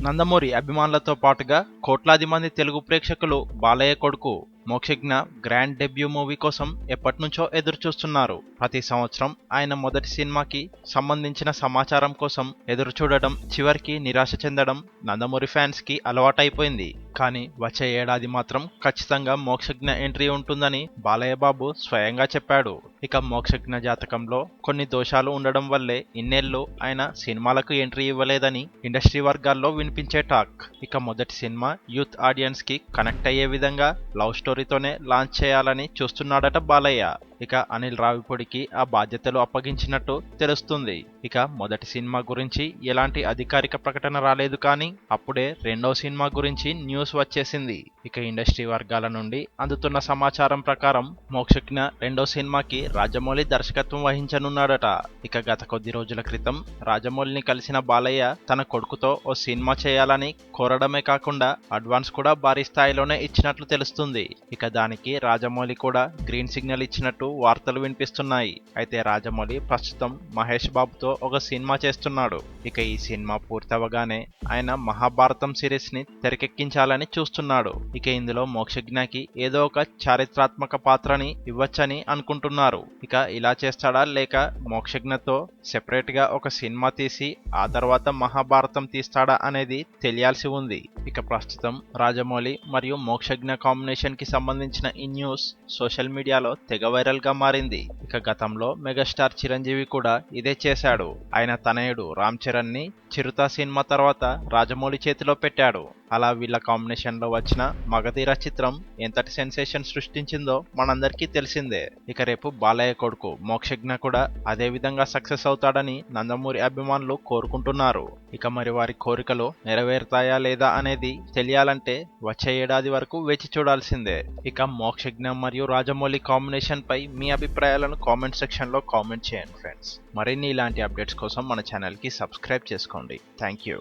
నందమూరి అభిమానులతో పాటుగా కోట్లాది మంది తెలుగు ప్రేక్షకులు బాలయ్య కొడుకు మోక్షజ్ఞ గ్రాండ్ డెబ్యూ మూవీ కోసం ఎప్పటినుంచో ఎదురుచూస్తున్నారు. ప్రతి సంవత్సరం ఆయన మొదటి సినిమాకి సంబంధించిన సమాచారం కోసం ఎదురుచూడడం చివరికి నిరాశ చెందడం నందమూరి ఫ్యాన్స్కి అలవాటైపోయింది. కానీ వచ్చే ఏడాది మాత్రం ఖచ్చితంగా మోక్షజ్ఞ ఎంట్రీ ఉంటుందని బాలయ్య బాబు స్వయంగా చెప్పాడు. ఇక మోక్షజ్ఞ జాతకంలో కొన్ని దోషాలు ఉండడం వల్లే ఇన్నేళ్ళు ఆయన సినిమాలకు ఎంట్రీ ఇవ్వలేదని ఇండస్ట్రీ వర్గాల్లో వినిపించే టాక్. ఇక మొదటి సినిమా యూత్ ఆడియన్స్కి కనెక్ట్ అయ్యే విధంగా లవ్ స్టోరీతోనే లాంచ్ చేయాలని చూస్తున్నాడట బాలయ్య. ఇక అనిల్ రావిపూడికి ఆ బాధ్యతలు అప్పగించినట్టు తెలుస్తుంది. ఇక మొదటి సినిమా గురించి ఎలాంటి అధికారిక ప్రకటన రాలేదు కానీ అప్పుడే రెండో సినిమా గురించి న్యూస్ వచ్చేసింది. ఇక ఇండస్ట్రీ వర్గాల నుండి అందుతున్న సమాచారం ప్రకారం మోక్షజ్ఞ రెండో సినిమాకి రాజమౌళి దర్శకత్వం వహించనున్నాడట. ఇక గత కొద్ది రోజుల క్రితం రాజమౌళిని కలిసిన బాలయ్య తన కొడుకుతో ఓ సినిమా చేయాలని కోరడమే కాకుండా అడ్వాన్స్ కూడా భారీ స్థాయిలోనే ఇచ్చినట్లు తెలుస్తుంది. ఇక దానికి రాజమౌళి కూడా గ్రీన్ సిగ్నల్ ఇచ్చినట్టు వార్తలు వినిపిస్తున్నాయి. అయితే రాజమౌళి ప్రస్తుతం మహేష్ బాబుతో ఒక సినిమా చేస్తున్నాడు. ఇక ఈ సినిమా పూర్తవగానే ఆయన మహాభారతం సిరీస్ని తెరకెక్కించాలని చూస్తున్నాడు. ఇక ఇందులో మోక్షజ్ఞకి ఏదో ఒక చారిత్రాత్మక పాత్రని ఇవ్వచ్చని అనుకుంటున్నారు. ఇక ఇలా చేస్తాడా లేక మోక్షజ్ఞతో సెపరేట్గా ఒక సినిమా తీసి ఆ తర్వాత మహాభారతం తీస్తాడా అనేది తెలియాల్సి ఉంది. ఇక ప్రస్తుతం రాజమౌళి మరియు మోక్షజ్ఞ కాంబినేషన్కి సంబంధించిన ఈ న్యూస్ సోషల్ మీడియాలో తెగ వైరల్గా మారింది. ఇక గతంలో మెగాస్టార్ చిరంజీవి కూడా ఇదే చేశాడు. ఆయన తనయుడు రామ్ చరణ్ని చిరుత సినిమా తర్వాత రాజమౌళి చేతిలో పెట్టాడు. అలా వీళ్ళ కాంబినేషన్లో వచ్చిన మగధీర చిత్రం ఎంతటి సెన్సేషన్ సృష్టించిందో మనందరికీ తెలిసిందే. ఇక రేపు బాలయ్య కొడుకు మోక్షజ్ఞ కూడా అదే విధంగా సక్సెస్ అవుతాడని నందమూరి అభిమానులు కోరుకుంటున్నారు. ఇక మరి వారి కోరికలు నెరవేరుతాయా లేదా అనేది తెలియాలంటే వచ్చే ఏడాది వరకు వేచి చూడాల్సిందే. ఇక మోక్షజ్ఞ మరియు రాజమౌళి కాంబినేషన్ పై మీ అభిప్రాయాలను కామెంట్ సెక్షన్లో కామెంట్ చేయండి ఫ్రెండ్స్. మరిన్ని ఇలాంటి అప్డేట్స్ కోసం మన ఛానల్కి సబ్స్క్రైబ్ చేసుకోండి. Thank you.